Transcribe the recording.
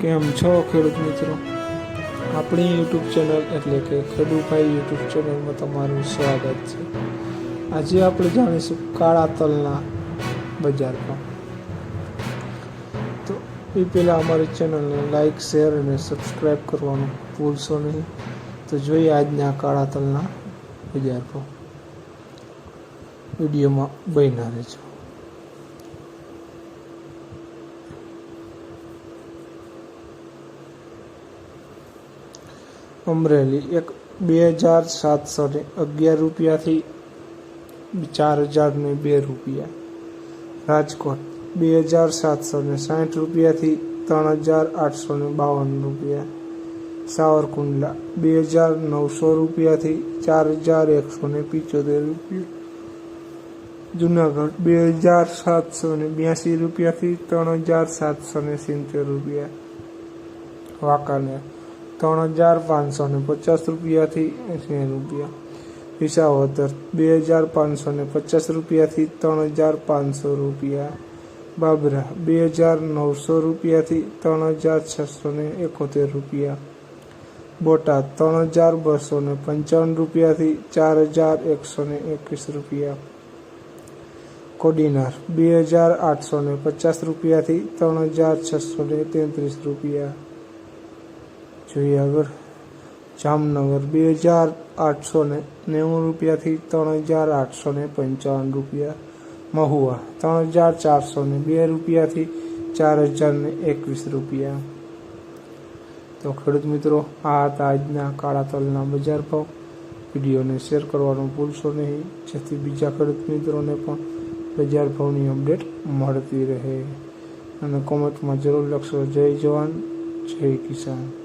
કેમ છો ખેડૂત મિત્રો. આપણી યુટ્યુબ ચેનલ એટલે કે ખેડૂભાઈ યુટ્યુબ ચેનલમાં તમારું સ્વાગત છે. આજે આપણે જાણીશું કાળા તલના બજાર ભાવ. તો એ પહેલાં અમારી ચેનલને લાઇક શેર અને સબસ્ક્રાઈબ કરવાનું ભૂલશો નહીં. તો જોઈએ આજના કાળા તલના બજાર પર વિડીયોમાં બન્યા રહેજો. અમરેલી એક બે હજાર સાતસો ને અગિયાર રૂપિયાથી ચાર હજાર ને બે રૂપિયા. રાજકોટ બે હજાર સાતસો ને સાઠ રૂપિયાથી ત્રણ હજાર આઠસો બાવન રૂપિયા. સાવરકુંડલા બે હજાર નવસો રૂપિયાથી ચાર હજાર એકસો ને પિચોતેર રૂપિયા. જુનાગઢ બે હજાર સાતસો ને બ્યાસી રૂપિયાથી ત્રણ હજાર સાતસો ને સિત્તેર રૂપિયા. વાંકાનેર ત્રણ હજાર પાંચસો ને પચાસ રૂપિયાથી એંસી રૂપિયા. વિસાવદર બે હજાર પાંચસો ને પચાસ રૂપિયાથી ત્રણ હજાર પાંચસો રૂપિયા. બાબરા, બે હજાર નવસો રૂપિયાથી ત્રણ હજાર છસો ને એકોતેર રૂપિયા. બોટાદ, ત્રણ હજાર બસો ને પંચાવન રૂપિયાથી ચાર હજાર એકસો ને એકવીસ રૂપિયા. કોડીનાર, બે હજાર આઠસો ને પચાસ રૂપિયાથી ત્રણ હજાર છસો ને તેત્રીસ રૂપિયા. જોઈએ આગળ. જામનગર બે હજાર આઠસો ને નેવું રૂપિયાથી ત્રણ હજાર આઠસો ને પંચાવન રૂપિયા મહુવા. ત્રણ હજાર ચારસો ને બે રૂપિયાથી ચાર હજાર ને એકવીસ રૂપિયા. તો ખેડૂત મિત્રો, આ હતા આજના કાળા તલના બજાર ભાવ. વિડીયોને શેર કરવાનું ભૂલશો નહીં. જેથી બીજા ખેડૂત મિત્રોને પણ બજાર ભાવની અપડેટ મળતી રહે. અને કોમેન્ટમાં જરૂર લખશો. જય જવાન, જય કિસાન.